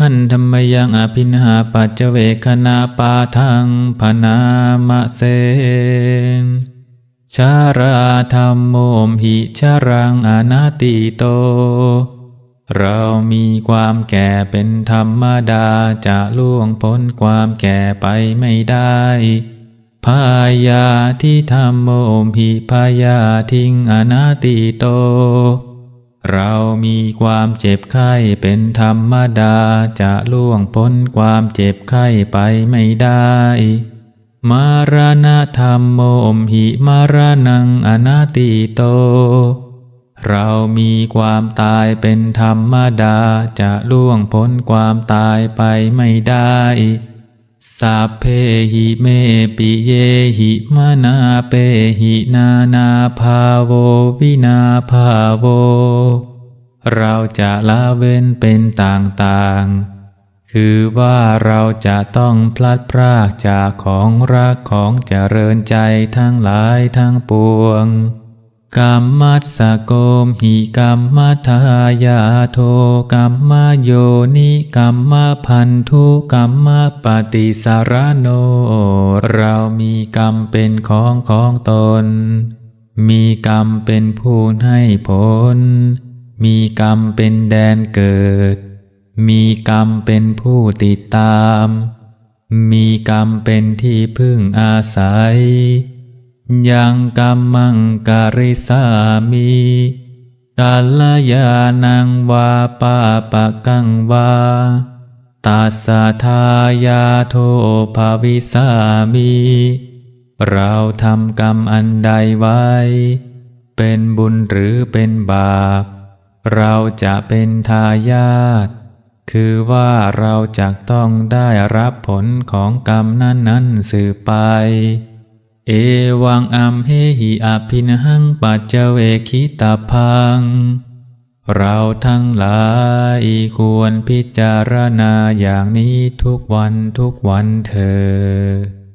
หันธรรมยังอภินหาปัจเจเวคณาปาทังพนามะเสนชาราธรรมโมมหิชารังอนาติโต เรามีความแก่เป็นธรรมดาจะล่วงพ้นความแก่ไปไม่ได้ พายาที่ธรรมโมมหิพายาทิ้งอนาติโต เรามีความเจ็บไข้เป็นธรรมดา จะล่วงพ้นความเจ็บไข้ไปไม่ได้ มารณะธรรมโมมหิมารนังอนาติโต เรามีความตายเป็นธรรมดา จะล่วงพ้นความตายไปไม่ได้ สัพเพหิเมปิเยหิมานาเปหินานาภาโววินาภาโว เราจะละเว้นเป็นต่างๆ คือว่าเราจะต้องพลัดพรากจากของรักของเจริญใจทั้งหลายทั้งปวง กรรมัสสโกมหิกรรมัทายาโทกรรมโยนิกรรมพันธุกรรมปฏิสารโน เรามีกรรมเป็นของของตน มีกรรมเป็นผู้ให้ผล มีกรรมเป็นแดนเกิด มีกรรมเป็นผู้ติดตาม มีกรรมเป็นที่พึ่งอาศัย ยังกรรมังการิสามีกาลยานังวาปาปะกังวาตาสาทายาโทภาวิสามี เราทำกรรมอันใดไว้ เป็นบุญหรือเป็นบาป เราจะเป็นทายาท คือว่าเราจะต้องได้รับผลของกรรมนั้นๆสืบไป เอวังอัมเหหิอภินหังปัจเจเวคิตาพัง เราทั้งหลายควรพิจารณาอย่างนี้ทุกวันทุกวันเธอ